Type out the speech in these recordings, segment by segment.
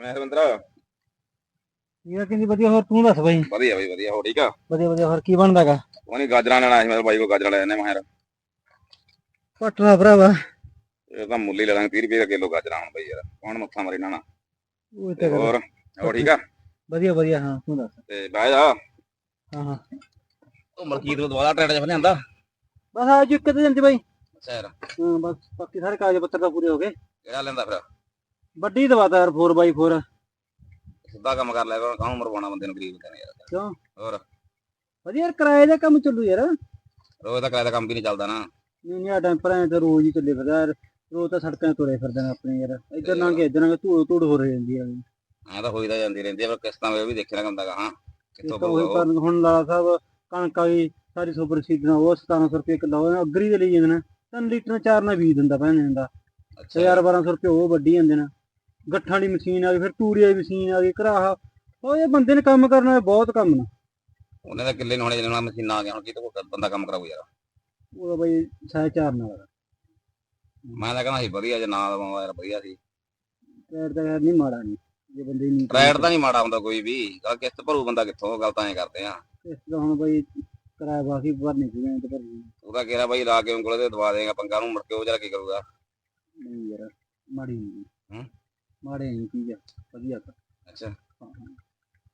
ਮੈਂ ਹਰਵਿੰਦਰ ਇਹ ਕਿੰਨੀ ਵਧੀਆ ਹੋਰ ਤੂੰ ਦੱਸ ਬਾਈ। ਵਧੀਆ ਬਈ ਵਧੀਆ ਹੋ ਠੀਕ ਆ? ਵਧੀਆ ਵਧੀਆ ਹੋਰ ਕੀ ਬਣਦਾਗਾ ਉਹ ਨਹੀਂ ਗਾਜਰਾਂ ਲੈਣਾ ਸੀ ਮੇਰੇ ਬਾਈ ਕੋ ਗਾਜਰਾਂ ਲੈ ਜਾਂਦੇ ਮੈਂ ਯਾਰ। ਪਟਨਾ ਭਰਾਵਾ। ਇਹ ਤਾਂ ਮੁੱਲ ਹੀ ਲੈ ਲਾਂਗੇ 30 ਰੁਪਏ ਦਾ ਕਿਲੋ ਗਾਜਰਾਂ ਹੁਣ ਬਈ ਯਾਰ ਕੌਣ ਮੱਥਾ ਮਾਰੀ ਨਾ ਨਾ ਉਹ ਤੇ ਗੱਲ- ਹੋਰ ਹੋ ਠੀਕ ਆ? ਵਧੀਆ ਵਧੀਆ ਹਾਂ ਤੂੰ ਦੱਸ। ਤੇ ਬਹਿ ਜਾ। ਹਾਂ ਹਾਂ। ਉਹ ਮਲਕੀਤ ਨੂੰ ਦੁਬਾਰਾ ਟਰੈਕਟਰ ਚ ਲਿਆਂਦਾ। ਬਸ ਅੱਜ ਇੱਕ ਤੇ ਜਾਂਦੀ ਬਾਈ। ਅੱਛਾ ਯਾਰ। ਹਾਂ ਬਸ ਬਾਕੀ ਸਾਰੇ ਕਾਗਜ਼ ਪੱਤਰ ਤਾਂ ਪੂਰੇ ਹੋ ਗਏ। ਕਿਹੜਾ ਲੈਂਦਾ ਫਿਰ? ਵੱਡੀ ਦਵਾਤਾ ਯਾਰ 4x4 ਸਿੱਧਾ ਕੰਮ ਕਰ ਕਾਹਨੂੰ ਮਰਵਾਉਣਾ ਬੰਦੇ ਨੂੰ ਗਰੀਬ ਨੇ ਯਾਰ। ਕਿਉਂ? ਹੋਰ? ਵਧੀਆ ਯਾਰ ਕਿਰਾਏ ਦਾ ਕੰਮ ਚੱਲੂ ਯਾਰ। ਰੋਜ਼ ਦਾ ਕਿਰਾਏ ਦਾ ਕੰਮ ਵੀ ਨਹੀਂ ਚੱਲਦਾ ਨਾ। ਨਹੀਂ ਨਹੀਂ ਆ ਟੈਂਪਰ ਐ ਤਾਂ ਰੋਜ਼ ਹੀ ਚੱਲੇ ਫਿਰਦਾ ਯਾਰ। ਰੋਜ਼ ਤਾਂ ਸੜਕਾਂ 'ਤੇ ਤੁਰੇ ਫਿਰਦੇ ਨੇ ਆਪਣੇ ਯਾਰ। ਇੱਧਰ ਨਾ ਕਿ ਇੱਧਰ ਨਾ ਧੂੜ ਧੂੜ ਹੋ ਰਹੀ ਜਾਂਦੀ ਆ। ਐਂ ਤਾਂ ਹੋਈ ਤਾਂ ਜਾਂਦੀ ਰਹਿੰਦੀ ਆ ਪਰ ਕਿਸ਼ਤਾਂ ਵੇ ਵੀ ਦੇਖਣਾ ਹੁੰਦਾ ਗਾ ਹਾਂ ਕਿੱਥੋਂ ਤਾਂ ਉਹੀ ਪਊਗਾ ਉਹ? ਕਰਨ ਹੁਣ ਲਾਲਾ ਸਾਹਿਬ ਕਣਕ ਗਈ ਸਾਰੀ ਸੁਪਰ ਸੀਡਰਾਂ ਉਹ 1700 ਰੁਪਏ ਕਿਲੋ ਅਗਰੀ ਦੇ ਲਈ ਜਾਂਦੇ ਨੇ। 3 ਲੀਟਰ ਚਾਰ ਨਾਲ ਬੀਜ ਦਿੰਦਾ ਭੈਣ ਦਿੰਦਾ ਅੱਛਾ। 1000 1200 ਰੁਪਏ ਉਹ ਵੱਢੀ ਜਾਂਦੇ ਨੇ। ਗੱਠਾਂ ਵਾਲੀ ਮਸ਼ੀਨ ਆ ਗਈ ਫਿਰ ਤੂੜੀ ਵਾਲੀ ਮਸ਼ੀਨ ਆ ਗਈ ਘਰਾਹ। ਉਹ ਇਹ ਬੰਦੇ ਨੇ ਕੰਮ ਕਰਨਾ ਬਹੁਤ ਕੰਮ ਨੇ। ਉਹਨੇ ਤਾਂ ਕਿੱਲੇ ਨੂੰ ਹੁਣ ਜਿਹਨਾਂ ਮਸ਼ੀਨਾਂ ਆ ਗਿਆ ਹੁਣ ਕਿਤੇ ਕੋਈ ਬੰਦਾ ਕੰਮ ਕਰਾਊ ਯਾਰ। ਉਹਦਾ ਬਈ ਸਾਇ ਚਾਰ ਨਾਲ ਮੈਂ ਤਾਂ ਕਹਿੰਦਾ ਸੀ ਵਧੀਆ ਜੇ ਨਾ ਦਵਾਂ ਯਾਰ ਵਧੀਆ ਸੀ। ਟਰੈਡ ਤਾਂ ਯਾਰ ਨਹੀਂ ਮਾੜਾ ਨਹੀਂ ਜੇ ਬੰਦੇ ਨਹੀਂ ਟਰੈਕਟ ਤਾਂ ਨਹੀਂ ਮਾੜਾ ਹੁੰਦਾ ਕੋਈ ਵੀ ਗੱਲ ਕਿਸ਼ਤ ਭਰੂ ਬੰਦਾ ਕਿੱਥੋਂ ਗੱਲ ਤਾਂ ਐਂ ਕਰਦੇ ਆ। ਇਸ ਦਾ ਹੁਣ ਬਈ ਕਿਰਾਇਆ ਬਾਕੀ ਭਰਨੀ ਸੀ ਮੈਂ ਤੇ ਭਰਨੀ ਉਹਦਾ ਕਿਹੜਾ ਬਾਈ ਲਾ ਕੇ ਉਂਗਲੇ ਤੇ ਦਵਾ ਦੇਗਾ ਪੰਗਾ ਨੂੰ ਮੁੜ ਕੇ ਉਹ ਜਰਾ ਕੀ ਕਰੂਗਾ? ਨਹੀਂ ਯਾਰ ਮਾੜੀ ਨਹੀਂ ਹੂੰ? ਮਾੜੇ ਨਹੀਂ ਚੀਜ਼ ਆ ਵਧੀਆ ਤਾਂ। ਅੱਛਾ। ਹਾਂ, ਹਾਂ,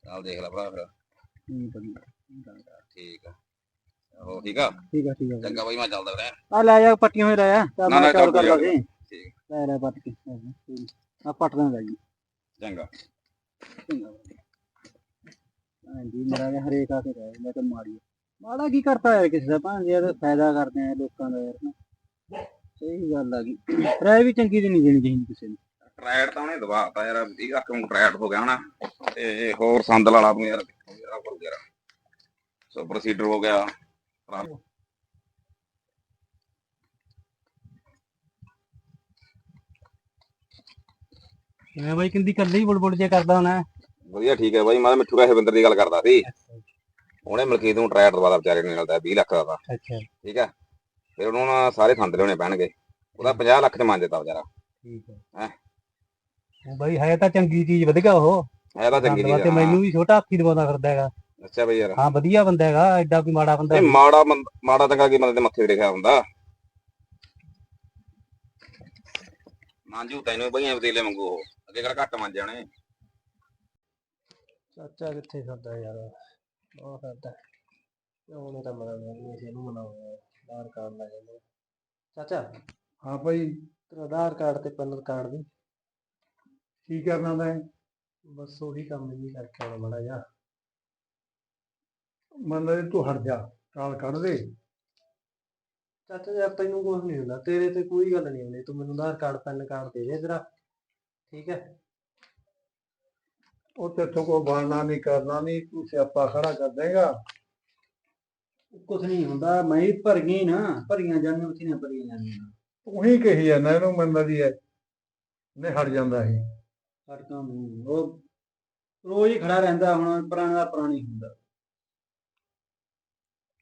ਚੱਲ ਦੇਖ ਲੈ ਭਰਾ ਫਿਰ। ਨਹੀਂ ਵਧੀਆ ਠੀਕ ਆ। ਹੋ ਠੀਕ ਆ? ਠੀਕ ਆ ਠੀਕ ਆ। ਚੰਗਾ ਬਾਈ ਮੈਂ ਚੱਲਦਾ ਫਿਰ ਆ ਲੈ ਜਾ ਪੱਟੀਆਂ ਹੋਏ ਰਹਿ ਆ। ਤਾਂ ਨਾ, ਮੈਂ ਚੱਲ ਕਾਲ ਕਰ ਲਾ। ਸੀ ਠੀਕ। ਲੈ ਲੈ ਪੱਟ ਕੇ। ਆ ਪੱਟ ਦਾਂਗਾ ਜੀ। ਚੰਗਾ। ਚੰਗਾ। ਹਾਂਜੀ ਮੇਰਾ ਵੀ ਹਰੇਕ ਆ ਕੇ ਰਹਿ ਮੈਂ ਤਾਂ ਮਾੜੀ ਆ। ਮਾੜਾ ਕੀ ਕਰਤਾ ਯਾਰ ਕਿਸੇ ਦਾ? ਭਾਂ ਯਾਰ ਫਾਇਦਾ ਕਰਦੇ ਆ ਲੋਕਾਂ ਦਾ ਯਾਰ। ਸਹੀ ਗੱਲ ਆ ਗਈ ਰਹਿ ਵੀ ਚੰਗੀ ਦੀ ਨਹੀਂ ਦੇਣੀ ਚਾਹੀਦੀ ਕਿਸੇ ਨੂੰ। ਟਰੈਕਟ ਤਾਂ ਉਹਨੇ ਦਵਾਤਾ ਯਾਰ 20 ਲੱਖ ਨੂੰ ਟਰੈਕਟ ਹੋ ਗਿਆ ਹਨਾ। ਤੇ ਹੋਰ ਸੰਦਲ ਵਾਲਾ ਨੂੰ ਯਾਰ ਯਾਰ ਹੋ ਗਿਆ ਸੋ ਪ੍ਰੋਸੀਡਰ ਹੋ ਗਿਆ। ਮੈਂ ਬਾਈ ਕਿੰਦੀ ਕੱਲੇ ਹੀ ਬੁਲਬੁਲ ਜੇ ਕਰਦਾ ਹੋਣਾ। ਵਧੀਆ ਠੀਕ ਹੈ ਬਾਈ ਮੈਂ ਤਾਂ ਮਿੱਠੂ ਰਾਹਵਿੰਦਰ ਦੀ ਗੱਲ ਕਰਦਾ ਸੀ। ਉਹਨੇ ਮਲਕੀਤ ਨੂੰ ਟਰੈਕਟ ਦਵਾਤਾ ਵਿਚਾਰੇ ਨੇ ਨਾਲ 20 ਲੱਖ ਦਾ ਤਾ, ਅੱਛਾ ਠੀਕ ਹੈ। ਫਿਰ ਉਹਨੂੰ ਨਾ ਸਾਰੇ ਸੰਦ ਲਿਆਉਣੇ ਪੈਣਗੇ। ਉਹਦਾ 50 ਲੱਖ ਚ ਮੰਨ ਦਿੱਤਾ ਵਿਚਾਰਾ। ਠੀਕ ਹੈ। ਹੈਂ? ਬਾਈ ਹੈ ਤਾਂ ਚੰਗੀ ਚੀਜ਼ ਵਧੀਆ ਉਹ। ਹੈ ਤਾਂ ਚੰਗੀ ਚੀਜ਼ ਤੇ। ਮੈਨੂੰ ਵੀ ਛੋਟਾ ਹਾਥੀ ਦਵਾਉਂਦਾ ਫਿਰਦਾ ਹੈਗਾ। ਅੱਛਾ ਬਈ ਯਾਰ। ਹਾਂ ਵਧੀਆ ਬੰਦਾ ਹੈਗਾ ਐਡਾ ਕੋਈ ਮਾੜਾ ਬੰਦਾ ਇਹ ਮਾੜਾ ਮਾੜਾ ਚੰਗਾ ਕੀ ਬੰਦੇ ਦੇ ਮੱਥੇ ਤੇ ਲਿਖਿਆ ਹੁੰਦਾ। ਮਾਂਜੂ ਤੈਨੂੰ ਬਈਆਂ ਵਤੀਲੇ ਮੰਗੂ ਉਹ ਅੱਗੇ ਕਿਹੜਾ ਘੱਟ ਮੰਨ ਜਾਣੇ। ਚਾਚਾ ਕਿੱਥੇ ਫਿਰਦਾ ਯਾਰ ਉਹ ਫਿਰਦਾ। ਉਹਨੇ ਤਾਂ ਮਨਾ ਨਹੀਂ ਸੀ ਇਹਨੂੰ ਮਨਾਉਂਦਾ ਆਧਾਰ ਕਾਰਡ ਲੈ ਜਾਂਦੇ ਚਾਚਾ। ਹਾਂ ਭਾਈ ਤੇਰਾ ਆਧਾਰ ਕਾਰਡ ਤੇ ਪੈਨ ਕਾਰਡ ਦੀ ਕੀ ਕਰਨਾ ਮੈਂ? ਬਸ ਉਹੀ ਕੰਮ ਨਹੀਂ ਕਰਕੇ ਆਉਣਾ ਮਾੜਾ ਜਿਹਾ। ਮੰਨ ਤੂੰ ਹਟ ਜਾ ਕਾਲ ਕੱਢ ਦੇ। ਚਾਚਾ ਯਾਰ ਤੈਨੂੰ ਕੁਝ ਨਹੀਂ ਹੁੰਦਾ, ਤੇਰੇ ਤੇ ਕੋਈ ਗੱਲ ਨਹੀਂ ਹੁੰਦੀ, ਤੂੰ ਮੈਨੂੰ ਆਧਾਰ ਕਾਰਡ ਪੈਨ ਕਾਰਡ ਦੇ ਦੇ ਤੇਰਾ ਠੀਕ ਹੈ? ਉਹ ਤੇਥੋਂ ਕੋ ਬਣਨਾ ਨਹੀਂ, ਕਰਨਾ ਨਹੀਂ, ਤੂੰ ਸਿਆਪਾ ਖੜਾ ਕਰ ਦੇਗਾ। ਕੁਝ ਨਹੀਂ ਹੁੰਦਾ, ਮੈਂ ਹੀ ਭਰ ਗਈ ਨਾ, ਭਰੀਆਂ ਜਾਣੀਆਂ ਉਥੀਆਂ ਭਰੀਆਂ ਜਾਣੀਆਂ ਤੂੰ ਹੀ ਕਹੀ ਜਾਂਦਾ, ਇਹਨੂੰ ਮੰਨਦੀ ਹੈ। ਨੇ ਹਟ ਜਾਂਦਾ ਸੀ ਸੜਕਾਂ ਨੂੰ। ਉਹ ਰੋਜ਼ ਹੀ ਖੜਾ ਰਹਿੰਦਾ ਹੁਣ ਪੁਰਾਣਾ ਦਾ ਪੁਰਾਣੀ ਹੁੰਦਾ।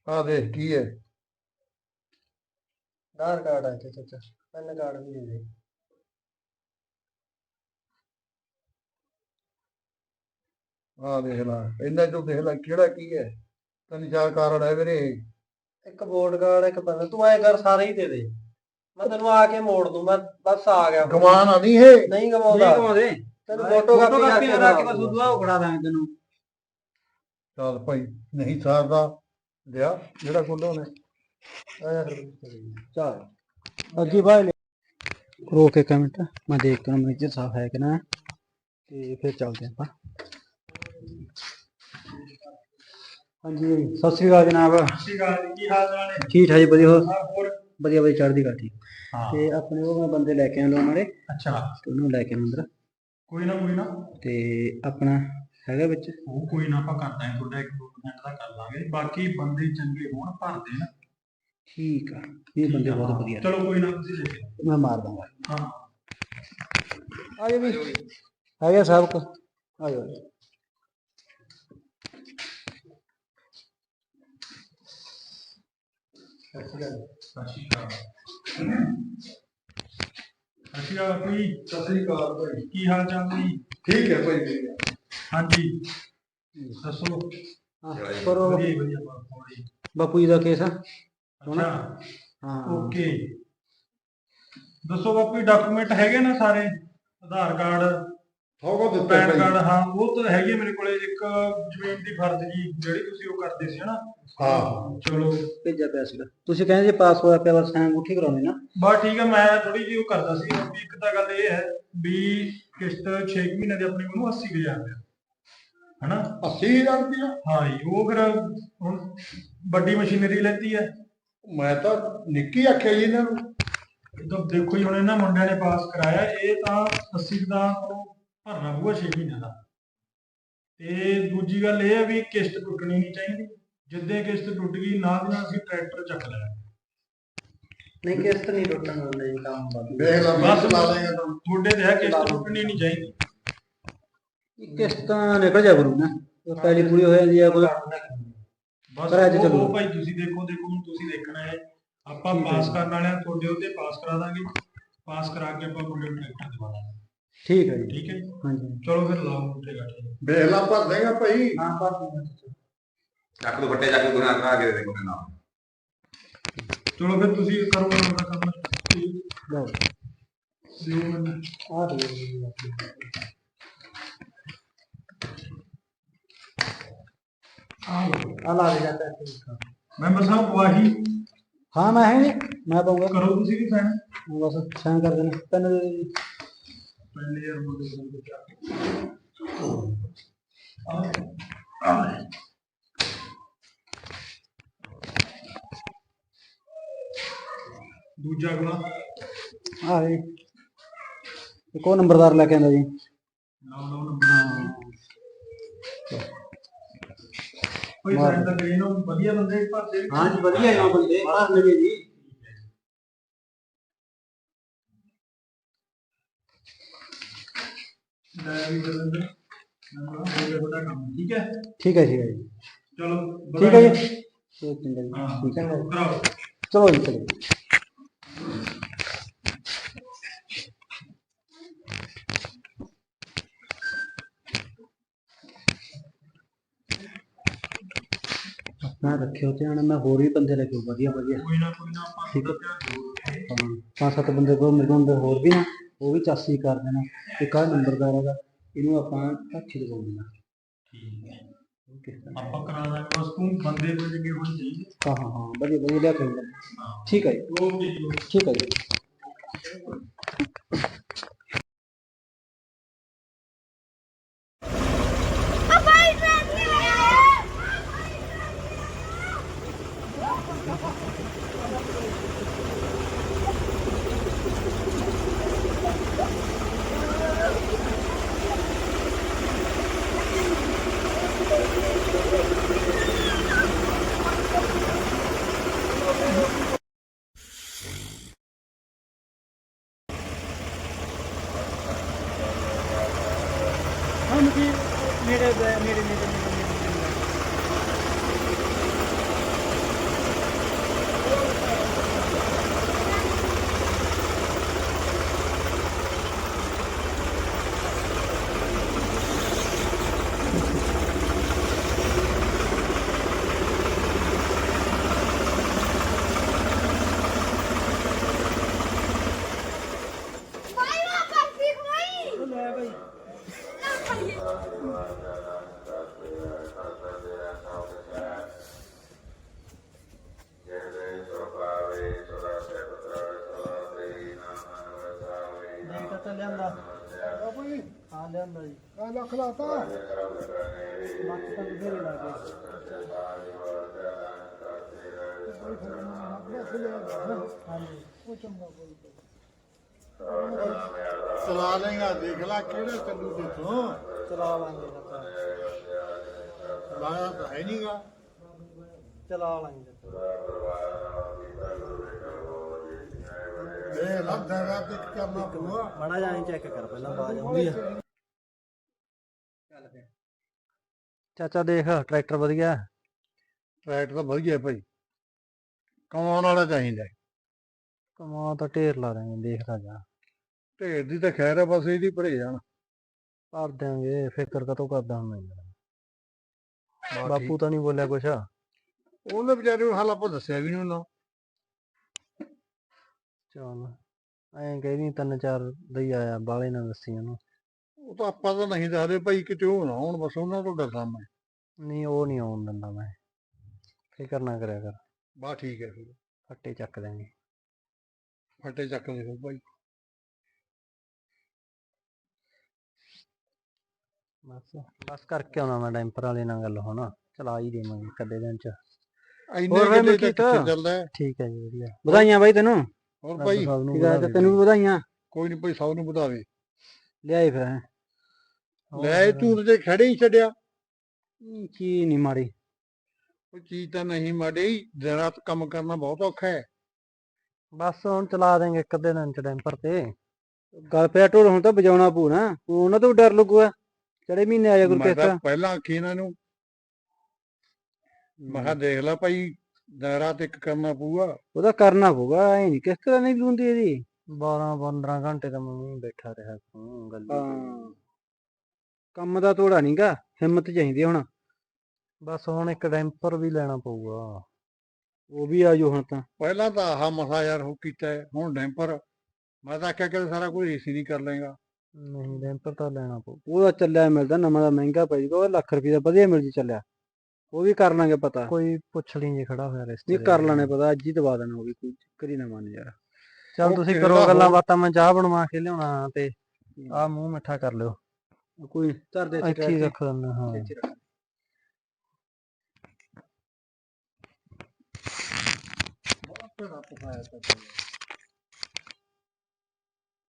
ਆ ਦੇਖ ਕੀ ਹੈ। ਆਧਾਰ ਕਾਰਡ ਹੈ ਚਾਚਾ ਪੈਨ ਕਾਰਡ ਵੀ ਦੇ ਦੇ ਆ ਦੇਖ ਲੈ ਇਹਨਾਂ ਚੋਂ ਦੇਖ ਲੈ ਕਿਹੜਾ ਕੀ ਹੈ। ਤਿੰਨ ਚਾਰ ਕਾਰਡ ਹੈ ਵੀਰੇ। ਇੱਕ ਵੋਟ ਕਾਰਡ ਇੱਕ ਪੈਨ ਤੂੰ ਐ ਕਰ ਸਾਰੇ ਹੀ ਦੇ ਦੇ। ਮੈਂ ਤੈਨੂੰ ਆ ਕੇ ਮੋੜ ਦੂੰ ਮੈਂ ਬਸ ਆ ਗਿਆ। ਗਮਾਨ ਨਹੀਂ ਹੈ ਨਹੀਂ ਗਵਾਉਂਦਾ। ਕਮਾਉਂਦੇ ਤੈਨੂੰ ਫੋਟੋ ਕਾਪੀ ਕਰਾ ਕੇ ਬਸ ਉਦੋਂ ਉਹ ਖੜਾ ਦਾਂ ਤੈਨੂੰ। ਚੱਲ ਭਾਈ ਨਹੀਂ ਸਾਰਦਾ ਲਿਆ ਜਿਹੜਾ ਕੋਲੋਂ ਨੇ ਚਲ। ਅੱਗੇ ਬਾਈ ਰੋ ਕੇ ਕਮੈਂਟ ਮੈਂ ਦੇਖਦਾ ਹਾਂ ਮੈਨੇਜਰ ਸਾਹਿਬ ਹੈ ਕਿ ਨਾ। ਤੇ ਫਿਰ ਚੱਲਦੇ ਆਪਾਂ। ਹਾਂਜੀ ਜੀ, ਸਤਿ ਸ੍ਰੀ ਅਕਾਲ ਜਨਾਬ ਕੀ ਹਾਲ ਚਾਲ ਹੈ ਠੀਕ ਠਾਕ ਜੀ ਵਧੀਆ ਹੋਰ? ਵਧੀਆ ਵਧੀਆ ਚੜ੍ਹਦੀ ਕਾ ਠੀਕ। ਤੇ ਆਪਣੇ ਉਹ ਮੈਂ ਬੰਦੇ ਲੈ ਕੇ ਲੋਨ ਵਾਲੇ। ਅੱਛਾ। ਤੇ ਉਹਨੂੰ ਲੈ ਕੇ ਅੰਦਰ। ਕੋਈ ਨਾ ਕੋਈ ਨਾ। ਤੇ ਆਪਣਾ ਹੈਗਾ ਵਿੱਚ? ਉਹ ਕੋਈ ਨਾ ਆਪਾਂ ਕਰ ਦਾਂਗੇ ਤੁਹਾਡਾ 1% ਦਾ ਕਰ ਲਾਂਗੇ। ਬਾਕੀ ਬੰਦੇ ਚੰਗੇ ਹੋਣ ਭਰ ਦੇਣ। ਠੀਕ ਆ। ਇਹ ਬੰਦੇ ਬਹੁਤ ਵਧੀਆ। ਚਲੋ ਕੋਈ ਨਾ ਤੁਸੀਂ ਲੈ ਕੇ ਮੈਂ ਮਾਰ ਦਾਂਗਾ ਹਾਂ। ਆ ਜਾ। ਵੀ ਹੈਗਾ ਸਭ ਕੁ ਆ ਜਾ। ਸਤਿ ਸ਼੍ਰੀ ਅਕਾਲ। ਸਤਿ ਸ੍ਰੀ ਅਕਾਲ ਭਾਈ। ਕੀ ਹਾਲ ਚਾਲ ਜੀ ਠੀਕ ਹੈ ਭਾਈ ਹੈ। ਹਾਂਜੀ। ਦੱਸੋ। ਪਰ ਉਹ ਵਧੀਆ ਵਧੀਆ ਬਾਪੂ ਜੀ। ਬਾਪੂ ਜੀ ਦਾ ਕੇਸ ਆ? ਅੱਛਾ। ਹਾਂ। ਓਕੇ। ਦੱਸੋ ਬਾਪੂ ਜੀ ਡਾਕੂਮੈਂਟ ਹੈਗੇ ਨਾ ਸਾਰੇ? ਆਧਾਰ ਕਾਰਡ? ਹੋਗਾ ਦਿੱਤਾ ਪੈਨ ਕਾਰਡ ਹਾਂ ਉਹ ਤਾਂ ਹੈਗੇ ਮੇਰੇ ਕੋਲੇ ਇੱਕ ਜ਼ਮੀਨ ਦੀ ਫਰਜ਼ ਜੀ ਜਿਹੜੀ ਤੁਸੀਂ ਉਹ ਕਰਦੇ ਸੀ ਹਨਾ? ਹਾਂ। ਚਲੋ। ਭੇਜਿਆ ਪਿਆ ਸੀਗਾ। ਤੁਸੀਂ ਕਹਿੰਦੇ ਜੇ ਪਾਸ ਹੋਇਆ ਪਿਆ ਬਸ ਐਂ ਅੰਗੂਠੀ ਕਰਾਉਣੀ ਨਾ। ਬਸ ਠੀਕ ਹੈ ਮੈਂ ਥੋੜੀ ਜਿਹੀ ਉਹ ਕਰਦਾ ਸੀ ਵੀ ਇੱਕ ਤਾਂ ਗੱਲ ਇਹ ਹੈ ਵੀ ਕਿਸ਼ਤ 6 ਮਹੀਨੇ ਦੀ ਆਪਣੀ ਮੈਨੂੰ 80000 ਰੁਪਇਆ ਹਨਾ? 80000 ਰੁਪਇਆ ਹਾਂ ਜੀ ਉਹ ਫਿਰ ਹੁਣ ਵੱਡੀ ਮਸ਼ੀਨਰੀ ਲੈਤੀ ਹੈ ਮੈਂ ਤਾਂ ਨਿੱਕੀ ਆਖਿਆ ਜੀ ਇਹਨਾਂ ਨੂੰ। ਇਹ ਤਾਂ ਦੇਖੋ ਜੀ ਹੁਣ ਇਹਨਾਂ ਮੁੰਡਿਆਂ ਨੇ ਪਾਸ ਕਰਾਇਆ ਇਹ ਤਾਂ 80 ਦਾ ਉਹ ਭਰਨਾ ਪਊਗਾ 6 ਮਹੀਨਿਆਂ ਦਾ। ਤੇ ਦੂਜੀ ਗੱਲ ਇਹ ਹੈ ਵੀ ਕਿਸ਼ਤ ਟੁੱਟਣੀ ਨਹੀਂ ਚਾਹੀਦੀ। ਜਿੱਦੇ ਕਿਸ਼ਤ ਟੁੱਟ ਗਈ ਨਾਲ ਦੀ ਨਾਲ ਅਸੀਂ ਟਰੈਕਟਰ ਚੱਕ ਲਿਆ। ਨਹੀਂ ਕਿਸ਼ਤ ਨਹੀਂ ਟੁੱਟਣ ਦਿੰਦੇ ਜੀ ਕੰਮ ਲਾ ਬਸ। ਬਸ ਲਾ ਲੇਗਾ ਤੂੰ ਤੁਹਾਡੇ ਤੇ ਹੈ ਕਿਸ਼ਤ ਟੁੱਟਣੀ ਨਹੀਂ ਚਾਹੀਦੀ। ਕਿਸ਼ਤ ਤਾਂ ਨਿਕਲ ਜਾ ਕਰੂ ਨਾ। ਉਹ ਪਹਿਲੀ ਪੂਰੀ ਹੋ ਜਾਂਦੀ ਆ ਕੋਈ ਬਸ ਪਰ ਅੱਜ ਉਹ- ਚਲੋ। ਉਹ ਭਾਈ ਤੁਸੀਂ ਦੇਖੋ ਦੇਖੋ ਹੁਣ ਤੁਸੀਂ ਦੇਖਣਾ ਹੈ। ਆਪਾਂ ਹੈ ਪਾਸ। ਕਰਨ ਵਾਲਿਆਂ ਤੁਹਾਡੇ ਉੱਤੇ ਪਾਸ ਕਰਾ ਦਾਂਗੇ। ਪਾਸ ਕਰਾ ਕੇ ਆਪਾਂ ਤੁਹਾਡੇ ਨੂੰ ਟਰੈਕਟਰ ਦਵਾ ਦਾਂਗੇ। ਠੀਕ ਹੈ ਜੀ ਠੀਕ ਹੈ ਜੀ? ਹਾਂਜੀ ਚਲੋ ਫਿਰ ਲਾਓ ਮੁੰਡੇ ਗੱਠੇ ਵੇਖ ਲਾ ਭਰ ਦੇਗਾ ਭਾਈ ਹਾਂ ਪਾਸ ਚੱਕ ਦੋ ਫੱਟੇ ਚੱਕ ਕੇ ਕੋਈ ਨਾ ਕਰਾ ਕੇ ਦੇ ਦੇ ਕੋਈ ਨਾਲ ਚਲੋ ਫਿਰ ਤੁਸੀਂ ਕਰੋ ਆਪਣਾ ਕੰਮ ਲਓ ਦਿਓ ਮੈਨੂੰ ਆ ਦੇ ਜੀ ਬਾਕੀ। ਆਹ ਲਓ। ਆ ਲਾ ਦੇ ਜਾਂਦਾ ਹੈ ਮੈਂਬਰ ਸਾਹਿਬ ਗਵਾਹੀ ਹਾਂ ਮੈਂ ਹੈ ਜੀ ਮੈਂ ਪਾਉਂਗਾ ਕਰੋ ਤੁਸੀਂ ਵੀ ਸਾਈਨ ਬਸ ਸਾਈਨ ਕਰ ਦੇਣਾ ਪੈਨ ਦੇ ਦਿਓ ਜੀ ਪਹਿਲੇ ਯਾਰ ਮੁੰਡੇ ਦੂਜਾ ਆ ਇੱਕ ਉਹ ਨੰਬਰਦਾਰ ਲੈ ਕੇ ਆਂਦਾ ਜੀ। ਲਾਓ ਲਾਓ ਨੰਬਰ। ਕੋਈ ਸਾਈਨ ਤਾਂ ਕਰੀ ਨਾ ਵਧੀਆ ਬੰਦੇ ਭਰਦੇ ਵੀ। ਹਾਂ ਜੀ ਵਧੀਆ ਹੈ ਨਾ ਬੰਦੇ। ਮਾਰਾ ਲਗੇ ਜੀ। ਲੈ ਵੀ ਬਦਲ ਨੰਬਰ ਹੋ ਗਿਆ ਤੁਹਾਡਾ ਕੰਮ ਠੀਕ ਹੈ ਠੀਕ ਹੈ ਠੀਕ ਹੈ ਜੀ। ਚਲੋ ਠੀਕ ਹੈ ਜੀ। ਚਲੋ ਚੰਗਾ ਜੀ। ਹਾਂ ਠੀਕ ਹੈ। ਕਰਾਓ। ਚਲੋ ਜੀ ਚਲੋ। ਆਪਣਾ ਰੱਖਿਓ ਧਿਆਨ ਮੈਂ ਹੋਰ ਵੀ ਬੰਦੇ ਲੈ ਕੇ ਆਊਂ। ਵਧੀਆ ਵਧੀਆ। ਕੋਈ ਨਾ ਕੋਈ ਨਾ ਆਪਾਂ ਠੀਕ ਹੈ। ਤੁਹਾਡਾ ਧਿਆਨ ਜ਼ਰੂਰ। ਰੱਖਾਂਗੇ। ਹਾਂ ਪੰਜ ਸੱਤ ਬੰਦੇ ਕੋਲ ਮੇਰੇ ਕੋਲ ਹੁੰਦੇ ਹੋਰ ਵੀ ਨਾ। ਉਹ ਵੀ ਚਾਸੀ ਕਰ ਦੇਣਾ ਇੱਕ ਆ ਨੰਬਰਦਾਰ ਹੈਗਾ ਇਹਨੂੰ ਆਪਾਂ ਅੱਛੀ ਲਗਾਉਣੀ ਦੇਣਾ ਠੀਕ ਹੈ। ਓਕੇ। ਆਪਾਂ ਕਰਾ ਦਾਂਗੇ ਬਸ ਤੂੰ ਬੰਦੇ ਕੋਲ ਜਗੇ ਹੋਣੇ ਚਾਹੀਦੇ। ਹਾਂ ਹਾਂ ਹਾਂ ਵਧੀਆ ਵਧੀਆ ਲਿਆ ਕੇ ਆਊਂਗਾ। ਹਾਂ। ਠੀਕ ਹੈ ਜੀ। ਠੀਕ ਹੈ ਜੀ ਹਾਂ ਮੁਝੇ ਮੇਰੇ ਮੇਰੇ ਮੇਰੇ ਮੇਰੇ Vai lá, Papico, aí! ਦੇਖ ਤਾਂ ਲਿਆਂਦਾ ਹਾਂ ਲਿਆਂਦਾ ਜੀ। ਕਾ ਲੱਖ ਲਾਤਾ। ਬਾਕੀ ਤਾਂ ਬਥੇਰੇ ਲਾ ਕੇ ਹਾਂਜੀ। ਚਲਾ ਲੇਗਾ ਦੇਖ ਲੈ ਕਿਹੜਾ ਚੱਲੂ ਜਿੱਥੋਂ। ਚਲਾ ਲਾਂਗੇ ਤਾਂ ਲਾਇਆ ਤਾਂ ਹੈ ਨਹੀਂਗਾ ਚਲਾ ਲਾਂਗੇ ਇਹ ਲੱਗ ਜਗਾ ਤੇ ਕਰਨਾ ਪਊਗਾ ਮੜਾ ਜਾਈ ਚੈੱਕ ਕਰ ਪਹਿਲਾਂ ਆਵਾਜ਼ ਆਉਂਦੀ ਆ। ਚਾਚਾ ਦੇਖ ਟਰੈਕਟਰ ਵਧੀਆ। ਟਰੈਕਟਰ ਤਾਂ ਵਧੀਆ ਭਾਈ। ਕਮਾਉਣ ਵਾਲਾ ਚਾਹੀਦਾ। ਕਮਾ ਤਾਂ ਢੇਰ ਲਾ ਦਾਂਗੇ ਦੇਖਦਾ ਜਾ। ਢੇਰ ਦੀ ਤਾਂ ਖੈਰ ਹੈ ਬਸ ਇਹਦੀ ਭਰੇ ਜਾਣ। ਭਰ ਦਿਆਂਗੇ ਫਿਕਰ ਕਦੋਂ ਕਰਦਾ ਹੁੰਦਾ ਬਸ ਬਾਪੂ। ਤਾਂ ਨਹੀਂ ਬੋਲਿਆ ਕੁਛ। ਉਹਨੇ ਵਿਚਾਰੇ ਨੂੰ ਹਾਲ ਆਪਾਂ ਦੱਸਿਆ ਵੀ ਨਹੀਂ ਉਹਨਾਂ ਚਲ। ਐਂ ਕਹਿਦੀ ਤਿੰਨ ਚਾਰ ਦਈ ਆਇਆ ਬਾਲੇ ਨਾ ਦੱਸੀ ਉਹਨੂੰ। ਉਹ ਤਾਂ ਆਪਾਂ ਤਾਂ ਨਹੀਂ ਦੱਸਦੇ ਭਾਈ ਕਿਤੇ ਉਹ ਨਾ ਹੁਣ ਬਸ ਉਹਨਾਂ ਤੋਂ ਡਰਦਾ ਮੈਂ। ਨਹੀਂ ਉਹ ਨਹੀਂ ਆਉਣ ਦਿੰਦਾ ਮੈਂ। ਫਿਕਰ ਨਾ ਕਰਿਆ ਕਰ। ਬਸ ਠੀਕ ਹੈ ਫਿਰ। ਫੱਟੇ ਚੱਕ ਦਾਂਗੇ ਫੱਟੇ ਚੱਕ ਦੇ ਫਿਰ ਭਾਈ ਬਸ ਬਸ ਕਰਕੇ ਆਉਣਾ ਮੈਂ ਡੈਂਪਰ ਵਾਲੇ ਨਾਲ ਗੱਲ ਹੋਣਾ। ਚਲਾ ਹੀ ਦੇਵਾਂਗੇ ਕਦੇ ਦਿਨ ਚ। ਇੰਨੇ ਕਿਤੇ ਚੱਲਦਾ ਠੀਕ ਹੈ ਜੀ ਵਧੀਆ। ਵਧਾਈਆਂ ਬਾਈ ਤੈਨੂੰ। ਹੋਰ ਭਾਈ? ਠੀਕ ਹੈ ਤੈਨੂੰ ਵੀ ਵਧਾਈਆਂ। ਕੋਈ ਨਹੀਂ ਭਾਈ ਸਭ ਨੂੰ ਵਧਾਵੇ। ਲਿਆਏ ਫਿਰ। ਹੈਂ। ਲੈ ਤੂੰ ਤੇ ਖੜੇ ਹੀ ਛੱਡਿਆ। ਕੀ ਨਹੀਂ ਮਾੜੀ। ਉਹ ਚੀਜ਼ ਤਾਂ ਨਹੀਂ ਮਾੜੀ। ਦਿਨ ਰਾਤ ਕੰਮ ਕਰਨਾ ਬਹੁਤ ਔਖਾ ਹੈ। ਬਸ ਹੁਣ ਚਲਾ ਦੇਂਗੇ ਇੱਕ ਅੱਧੇ ਦਿਨ ਚ ਡੈਂਪਰ ਤੇ। ਗੱਲ ਪਿਆ ਢੋਲ ਹੁਣ ਤਾਂ ਵਜਾਉਣਾ ਪੂ ਨਾ। ਉਹਨਾਂ ਤੋਂ ਵੀ ਡਰ ਲੱਗੂਗਾ ਚੜੇ ਮਹੀਨੇ ਆਇਆ ਗੁਰਕੇਸਾ? ਪਹਿਲਾਂ ਆਖੀ ਇਹਨਾਂ ਨੂੰ। ਮੈਂ ਕਿਹਾ ਦੇਖ ਲੈ ਭਾਈ ਦਿਨ ਰਾਤ ਇੱਕ ਕਰਨਾ ਪਊਗਾ। ਉਹਦਾ ਕਰਨਾ ਪਊਗਾ ਐ ਨਹੀਂ ਕਿਸ ਤਰ੍ਹਾਂ ਨਹੀਂ ਬੁੰਦੀ ਇਹਦੀ। 12 15 ਘੰਟੇ ਤਾਂ ਮੈਂ ਵੀ ਬੈਠਾ ਰਿਹਾ ਹੂੰ। ਗੱਲ ਕੰਮ ਦਾ ਤੋੜਾ ਨਹੀਂਗਾ ਹਿੰਮਤ ਚਾਹੀਦੀ ਹੁਣ। ਬਸ ਹੁਣ ਇੱਕ ਡੈਂਪਰ ਵੀ ਲੈਣਾ ਪਊਗਾ। ਉਹ ਵੀ ਆ ਜੋ ਹੁਣ ਤਾਂ। ਪਹਿਲਾਂ ਤਾਂ ਆਹ ਮਸਾ ਯਾਰ ਹੋ ਕੀਤਾ ਹੈ, ਹੁਣ ਡੈਂਪਰ। ਮੈਂ ਤਾਂ ਆਖਿਆ ਕਿ ਸਾਰਾ ਕੁਝ ਏਸੀ ਨਹੀਂ ਕਰ ਲੇਗਾ ਨਹੀਂ ਡੈਂਪਰ ਤਾਂ ਲੈਣਾ ਪਊ। ਉਹਦਾ ਚੱਲਿਆ ਮਿਲਦਾ ਨਵਾਂ ਦਾ ਮਹਿੰਗਾ ਪੈ ਜੂਗਾ ਉਹ ਲੱਖ ਰੁਪਏ ਦਾ ਵਧੀਆ ਮਿਲ ਜੀ ਚੱਲਿਆ। ਉਹ ਵੀ ਕਰ ਲਾਂਗੇ ਪਤਾ। ਕੋਈ ਪੁੱਛ ਲਈ ਜੇ ਖੜਾ ਹੋਇਆ ਰਿਸ਼ਤੇ ਨਹੀਂ ਕਰ ਲਾਣੇ ਪਤਾ ਅੱਜ ਹੀ ਦਵਾ ਦੇਣਾ ਉਹ ਵੀ ਕੋਈ ਚੱਕਰ ਹੀ ਨਾ ਮੰਨ ਯਾਰ। ਚਲ ਤੁਸੀਂ ਕਰੋ ਗੱਲਾਂ ਬਾਤਾਂ ਮੈਂ ਚਾਹ ਬਣਵਾ ਕੇ ਲਿਆਉਣਾ ਤੇ ਆ ਮੂੰਹ ਮਿੱਠਾ ਕਰ ਲਿਓ। ਕੋਈ ਧਰ ਦੇ ਇੱਥੇ ਹੀ ਰੱਖ ਦਿੰਦਾ ਹਾਂ।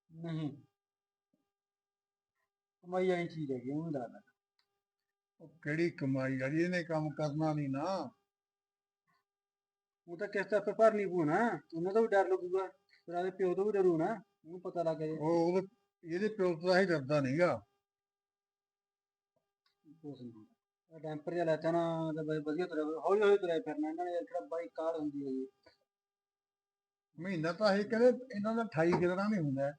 ਨਹੀਂ। ਕਮਾਈ ਵਾਲੀ ਚੀਜ਼ ਹੈਗੀ ਉਹ ਦਾ। ਉਹ ਕਿਹੜੀ ਕਮਾਈ ਆ ਜੀ ਇਹਨੇ ਕੰਮ ਕਰਨਾ ਨਹੀਂ ਨਾ। ਉਹ ਤਾਂ ਕਿਸ ਤਰ੍ਹਾਂ ਭਰਨੀ ਪੂ ਨਾ ਉਹਨਾਂ ਤੋਂ ਵੀ ਡਰ ਲੱਗੂਗਾ ਫਿਰ ਆਦੇ ਪਿਓ ਤੋਂ ਵੀ ਡਰੂ ਨਾ ਉਹਨੂੰ ਪਤਾ ਲੱਗ ਜਾਏ। ਉਹ ਉਹਦੇ- ਇਹਦੇ ਪਿਓ ਤੋਂ ਤਾਂ ਹੀ ਡਰਦਾ ਨਹੀਂਗਾ ਡੈਂਪਰ ਜਿਹਾ ਲੈਤਾ ਨਾ ਤਾਂ ਬਈ ਵਧੀਆ ਤੁਰਿਆ ਫਿਰੂ- ਹੌਲੀ ਹੌਲੀ ਤੁਰਿਆ ਫਿਰਨਾ ਇਹਨਾਂ ਨੇ ਜਿਹੜਾ ਬਾਈ ਕਾਲ ਹੁੰਦੀ ਹੈਗੀ ਮਹੀਨਾ ਤਾਂ ਇਹ ਕਹਿੰਦੇ ਇਹਨਾਂ ਦਾ 28 ਕਿਲਰਾਂ ਨਹੀਂ ਹੁੰਦਾ।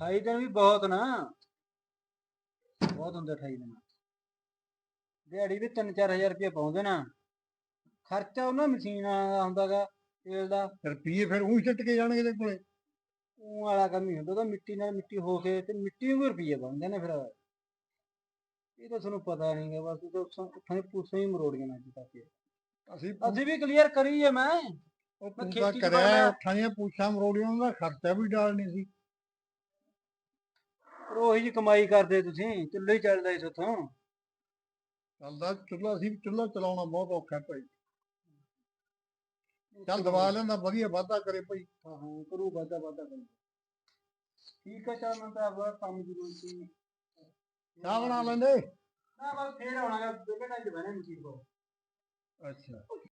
28 ਦਿਨ ਵੀ ਬਹੁਤ ਨਾ। ਬਹੁਤ ਹੁੰਦੇ 28 ਦਿਨ। ਦਿਹਾੜੀ ਵੀ 3-4000 ਰੁਪਏ ਪਾਉਂਦੇ ਨਾ। ਖਰਚਾ ਉਹਨਾਂ ਮਸ਼ੀਨਾਂ ਦਾ ਹੁੰਦਾਗਾ ਤੇਲ ਦਾ। ਰੁਪਈਏ ਫਿਰ ਉਹ ਛੱਟ ਕੇ ਜਾਣਗੇ ਇਹਦੇ ਕੋਲੇ। ਉਹ ਵਾਲਾ ਕੰਮ ਹੀ ਹੁੰਦਾ ਉਹਦਾ ਮਿੱਟੀ ਨਾਲ ਮਿੱਟੀ ਹੋ ਕੇ ਤੇ ਮਿੱਟੀ ਨੂੰ ਰੁਪਈਏ ਬਣਦੇ ਨੇ ਫਿਰ। ਇਹ ਤਾਂ ਤੁਹਾਨੂੰ ਪਤਾ ਨਹੀਂਗਾ ਬਸ ਉਹ ਤਾਂ ਉੱਥਾਂ ਪੁੱਛਾਂ ਹੀ ਮਰੋੜੀਆਂ ਨੇ ਅੱਜ ਤੱਕ ਇਹ। ਅਸੀਂ ਅਸੀਂ ਵੀ ਕਲੀਅਰ ਕਰੀ ਹੈ ਮੈਂ। ਉਹ ਤੂੰ ਤਾਂ 'ਚ ਕਰਿਆ ਕਰਨਾ। ਉੱਠਾਂ ਦੀਆਂ ਪੂਛਾਂ ਮਰੋੜੀਆਂ ਦਾ ਖਰਚਾ ਵੀ ਡਾਲਣੀ ਸੀ। ਪਰ ਉਹੀ ਜੀ ਕਮਾਈ ਕਰਦੇ ਤੁਸੀਂ ਚੁੱਲ੍ਹੇ ਚੱਲਦਾ ਇਸ ਉਥੋਂ। ਚੱਲਦਾ ਚੁੱਲ੍ਹਾ ਸੀ ਚੁੱਲ੍ਹਾ ਚਲਾਉਣਾ ਬਹੁਤ ਔਖਾ ਭਾਈ। ਚੱਲ ਦਵਾ ਲੈਂਦਾ ਵਧੀਆ ਵਾਧਾ ਕਰੇ ਭਾਈ। ਹਾਂ ਹਾਂ ਕਰੂ ਵਾਦਾ ਵਾਦਾ ਕਰੂ। ਠੀਕ ਹੈ ਚੱਲ ਮੈਂ ਤਾਂ ਆਪਣਾ ਕੰਮ ਜ਼ਰੂਰ ਸੀ ਚਾਹ ਬਣਾ ਲੈਂਦੇ? ਨਾ ਬਸ ਫੇਰ ਆਉਣਾਗਾ ਬੇਟਾ ਟਾਈਮ ਬਣੇ ਮਸੀਰ ਕੋ ਅੱਛਾ।